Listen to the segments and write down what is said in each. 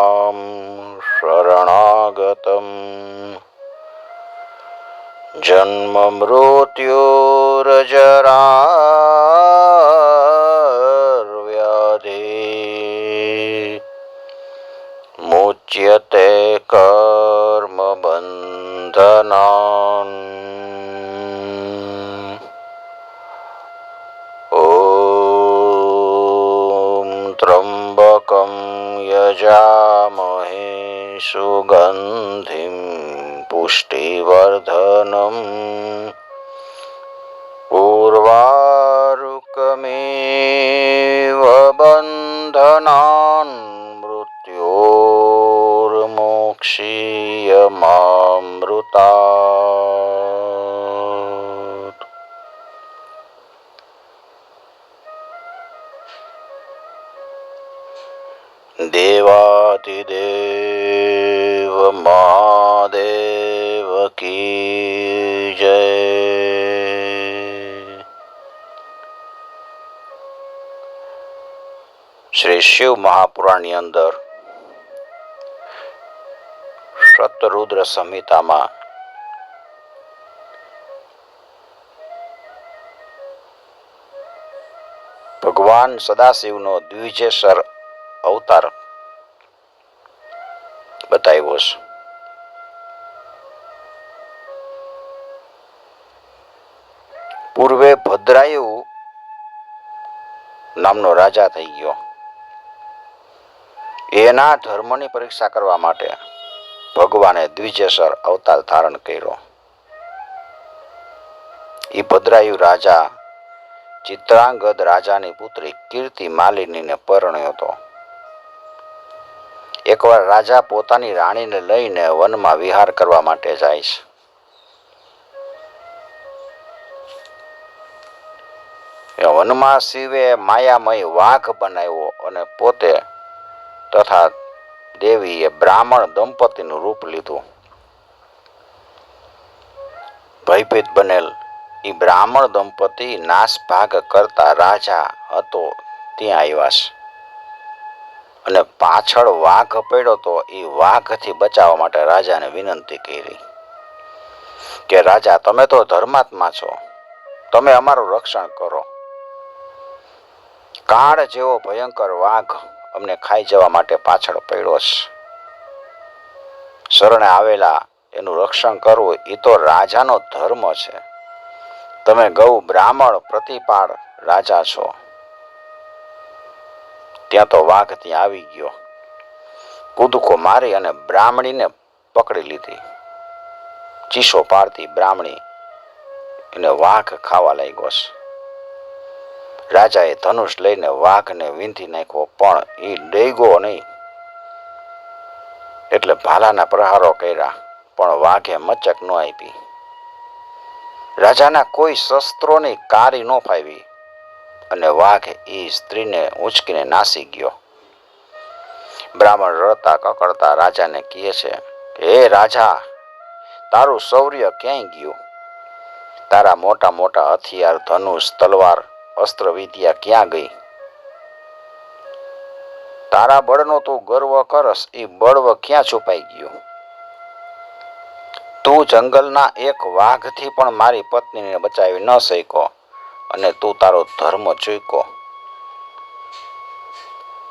मां शरणागतम् जन्ममृत्युरजराव्याधि मुच्यते कर्मबन्धनान् यजामहे सुगन्धिं पुष्टिवर्धनम् उर्वारुकमेव बन्धनान् मृत्योर्मोक्षीयमामृतात् વાસુદેવ મહાદેવ કી જય. શ્રી શિવ મહાપુરાણની અંદર શતરુદ્ર સંહિતામાં ભગવાન સદાશિવનો દ્વિજેશ્વર અવતાર બતાવ્યો છે. પૂર્વે ભદ્રાયુ નામનો રાજા થઈ ગયો. એના ધર્મની પરીક્ષા કરવા માટે ભગવાને દ્વિજેસર અવતાર ધારણ કર્યો. એ ભદ્રાયુ રાજા ચિત્રાંગદ રાજાની પુત્રી કીર્તિ માલિનીને પરણ્યો હતો. એકવાર રાજા પોતાની રાણીને લઈને વનમાં વિહાર કરવા માટે જાય છે. વનમાં શિવે માયામય વાઘ બનાવ્યો અને પોતે તથા દેવીએ બ્રાહ્મણ દંપતીનું રૂપ લીધું. ભયભીત બનેલ એ બ્રાહ્મણ દંપતી નાશ ભાગ કરતા રાજા હતો, ત્યાં આવ્યા છે. અને પાછળ વાઘ પડ્યો તો એ વાઘથી બચાવવા માટે રાજાને વિનંતી કરી કે, રાજા, તમે તો ધર્માત્મા છો. તમે અમારું રક્ષણ કરો. કાળ જેવો ભયંકર વાઘ અમને ખાઈ જવા માટે પાછળ પડ્યો છે. શરણે આવેલા એનું રક્ષણ કરવું એ તો રાજાનો ધર્મ છે. તમે ગૌ બ્રાહ્મણ પ્રતિપાળ રાજા છો. ત્યાં તો વાઘ ત્યાં આવી ગયો. કૂદકો મારી અને બ્રાહ્મણીને પકડી લીધી. ચીસો પાડતી બ્રાહ્મણી એને વાઘ ખાવા લાગ્યો છે. રાજાએ ધનુષ લઈને વાઘને વીંધી નાખ્યો, પણ એ ડેગો નહીં. એટલે ભાલાના પ્રહારો કર્યા, પણ વાઘે મચક ન આપી. રાજાના કોઈ શસ્ત્રોની કારી ન ફાવી. અને વાઘ એ સ્ત્રીને ઉંચકીને નાસી ગયો. બ્રાહ્મણ રડતા કકડતા રાજાને કહે છે, હે રાજા, તારું શૌર્ય ક્યાંય ગયું? તારા મોટા મોટા હથિયાર, ધનુષ, તલવાર, અસ્ત્ર વિદ્યા ક્યાં ગઈ? તારા બળનો તું ગર્વ કરસ એ બળવ ક્યાં છુપાઈ ગયું? તું જંગલના એક વાઘથી પણ મારી પત્નીને બચાવી ન શક્યો. અને તું તારો ધર્મ ચૂકો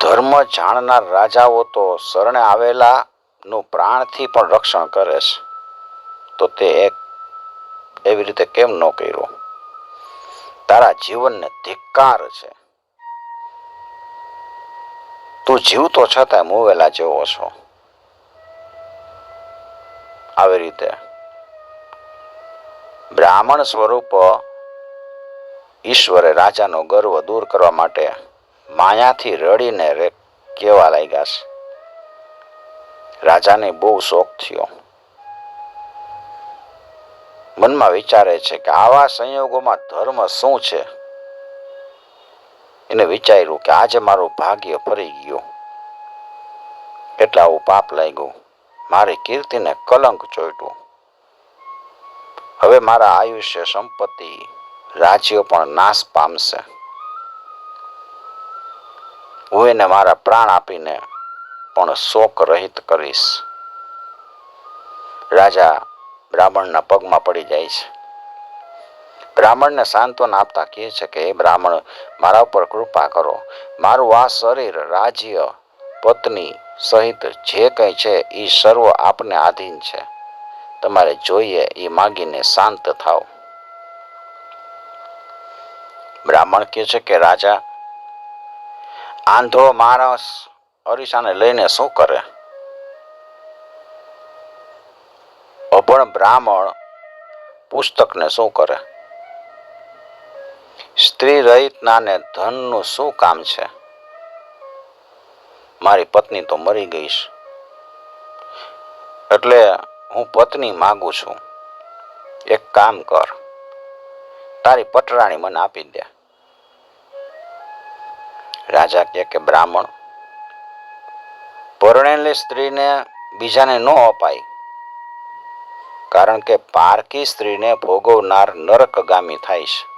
ધર્મ જાણનાર રાજાઓ તો શરણે આવેલા નું પ્રાણથી પણ રક્ષણ કરે છે. તો તે એક એવી રીતે કેમ ન કર્યું? તારા જીવનને ધિક્કાર છે. તું જીવતો છતાં મુવેલા જેવો છો. આવી રીતે બ્રાહ્મણ સ્વરૂપ ઈશ્વરે રાજાનો ગર્વ દૂર કરવા માટે માયાથી રડીને કેવા લાગ્યા છે? રાજાને બહુ શોખ થયો. મનમાં વિચારે છે કે આવા સંયોગોમાં ધર્મ શું છે? એને વિચાર્યું કે આજે મારું ભાગ્ય ફરી ગયું. એટલે આવું પાપ લાગ્યું. મારી કીર્તિને કલંક ચોટ્યું. હવે મારા આયુષ્ય સંપત્તિ રાજ્ય પણ નાશ પામશે. હું એને મારા પ્રાણ આપીને પણ શોક રહિત કરીશ. રાજા બ્રાહ્મણના પગમાં પડી જાય છે. બ્રાહ્મણને સાંત્વન આપતા કહે છે કે, હે બ્રાહ્મણ, મારા ઉપર કૃપા કરો. મારું આ શરીર રાજ્ય પત્ની સહિત જે કંઈ છે એ સર્વ આપને આધીન છે. તમારે જોઈએ એ માગીને શાંત થાવ બ્રાહ્મણ કહે છે કે, રાજા આંધળો માણસ અરીસાને લઈને શું કરે? અભણ બ્રાહ્મણ પુસ્તકને શું કરે? સ્ત્રી રહિતના ને ધનનું શું કામ છે? મારી પત્ની તો મરી ગઈ છે. એટલે હું પત્ની માગું છું. એક કામ કર. તારી પટરાણી મને આપી દે. રાજા કહે કે, બ્રાહ્મણ પરણેલી સ્ત્રીને બીજાને ન અપાય. કારણ કે પારકી સ્ત્રીને ભોગવનાર નરકગામી થાય છે.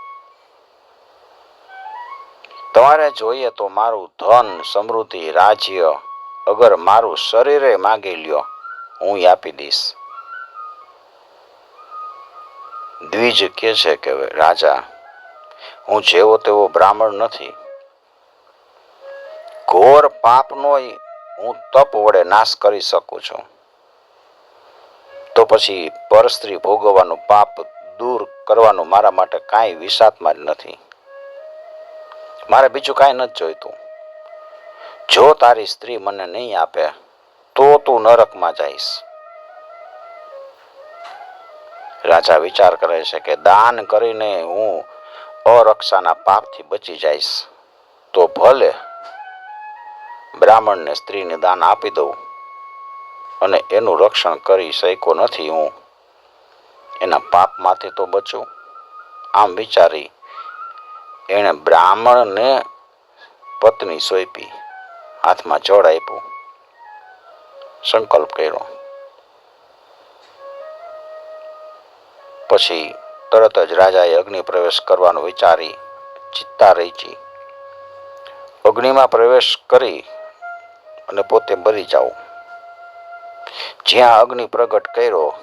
તમારે જોઈએ તો મારું ધન, સમૃદ્ધિ, રાજ્ય અગર મારું શરીરે માગી લ્યો, હું આપી દઈશ. દ્વિજ કે છે કે રાજા, હું જેવો તેવો બ્રાહ્મણ નથી. ઘોર પાપનો હું તપ વડે નાશ કરી શકું છું. તો પછી પરસ્ત્રી ભોગવવાનું પાપ દૂર કરવાનું મારા માટે કાંઈ વિષાત્મા જ નથી. મારે બીજું કાંઈ નથી જોઈતું. જો તારી સ્ત્રી મને નહીં આપે, તો તું નરકમાં જઈશ. રાજા વિચાર કરે છે કે દાન કરીને હું અરક્ષાના પાપથી બચી જઈશ. તો ભલે બ્રાહ્મણને સ્ત્રીને દાન આપી દઉં અને એનું રક્ષણ કરી શક્યો નથી હું, એના પાપમાંથી તો બચું. આમ વિચારી એણે બ્રાહ્મણને પત્ની સોંપી, હાથમાં જળ આપ્યું. સંકલ્પ કર્યો. પછી તરત જ રાજાએ અગ્નિ પ્રવેશ કરવાનું વિચારી ચિત્તા રહી અગ્નિમાં પ્રવેશ કરી અને પોતે મરી જાઉં જ્યાં અગ્નિ પ્રગટ કર્યો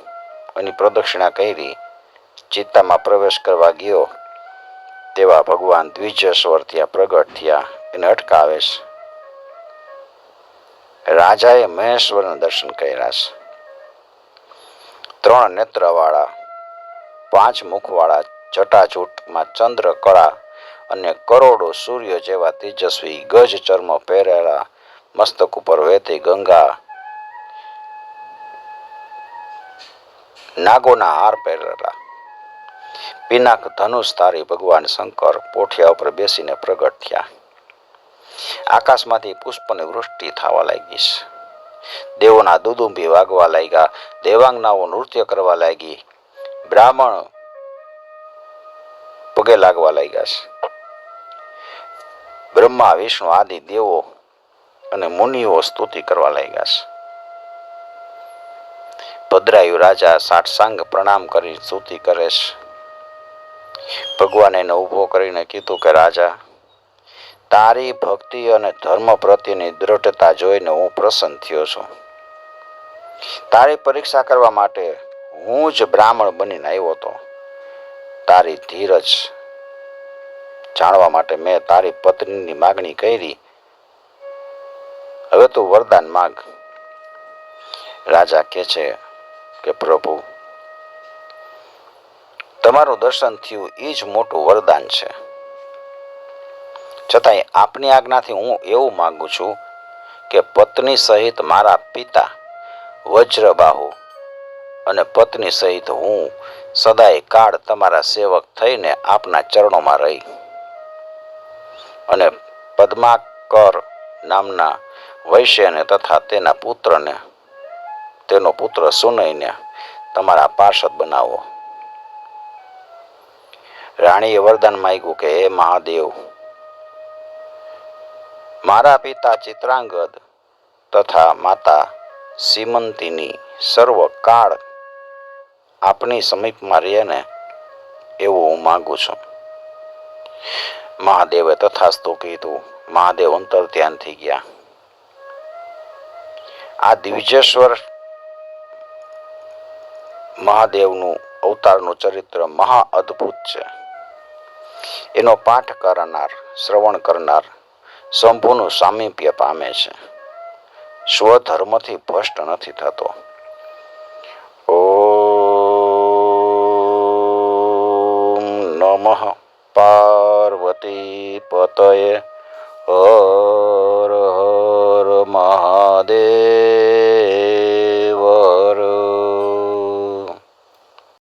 એની પ્રદક્ષિણા કરી, ચિત્તામાં પ્રવેશ કરવા ગયો, તેવા ભગવાન દ્વિજેશ્વર ત્યાં પ્રગટ થયા એને અટકાવે છે. રાજાએ મહેશ્વરના દર્શન કર્યા છે. ત્રણ નેત્રવાળા પાંચ મુખવાળા, જટાજૂટમાં ચંદ્ર, કળા અને કરોડો સૂર્ય જેવા તેજસ્વી ગજ ચર્મ પહેરેલા મસ્તક ઉપર વહેતી ગંગા નાગોના હાર પહેરેલા. પિનાક ધનુષ તારી ભગવાન શંકર પોઠિયા ઉપર બેસીને પ્રગટ થયા. આકાશમાંથી પુષ્પની વૃષ્ટિ થવા લાગી. દેવોના દુદુંબી વાગવા લાગ્યા. દેવાંગનાઓ નૃત્ય કરવા લાગી. બ્રાહ્મણ પગે લાગવા લાગ્યા છે. બ્રહ્મા, વિષ્ણુ આદિ દેવો અને મુનિઓ સ્તુતિ કરવા લાગ્યા છે. ભદ્રાયુ રાજા સાઠસાંગ પ્રણામ કરી સ્તુતિ કરે છે. ભગવાન એને ઊભો કરીને કીધું કે, રાજા, તારી ભક્તિ અને ધર્મ પ્રત્યેની દ્રઢતા જોઈને હું પ્રસન્ન થયો છું. તારી પરીક્ષા કરવા માટે હું જ બ્રાહ્મણ બનીને આવ્યો હતો. તારી ધીરજ જાણવા માટે મેં તારી પત્નીની માગણી કરી. હવે તું વરદાન માગ. રાજા કે છે કે, પ્રભુ, તમારું દર્શન થયું એ જ મોટું વરદાન છે. છતાંય આપની આજ્ઞાથી હું એવું માગું છું કે, પત્ની સહિત મારા પિતા વજ્રબાહુ અને પત્ની સહિત હું સદાય કાળ તમારા સેવક થઈને આપના ચરણોમાં રહી. અને પદ્માકર નામના વૈશ્યને તથા તેના પુત્રને, તેનો પુત્ર સુનયને તમારા પાર્ષદ બનાવો. રાણીએ વરદાન માંગ્યું કે, હે મહાદેવ, મારા પિતા ચિત્રાંગદ તથા માતા સીમંતીની સર્વ કાળ આપની સમીપમાં રહે ને એવું હું માગું છું. મહાદેવે તથાસ્તુ કીધું મહાદેવ અંતર ધ્યાન થઈ ગયા. આ દિવ્યેશ્વર મહાદેવનું અવતારનું ચરિત્ર મહા અદ્ભુત છે. એનો પાઠ કરનાર, શ્રવણ કરનાર શંભુનું સામીપ્ય પામે છે. સ્વધર્મથી ભ્રષ્ટ નથી થતો. নমঃ পার্বতীপতয়ে হর হর মহাদেব।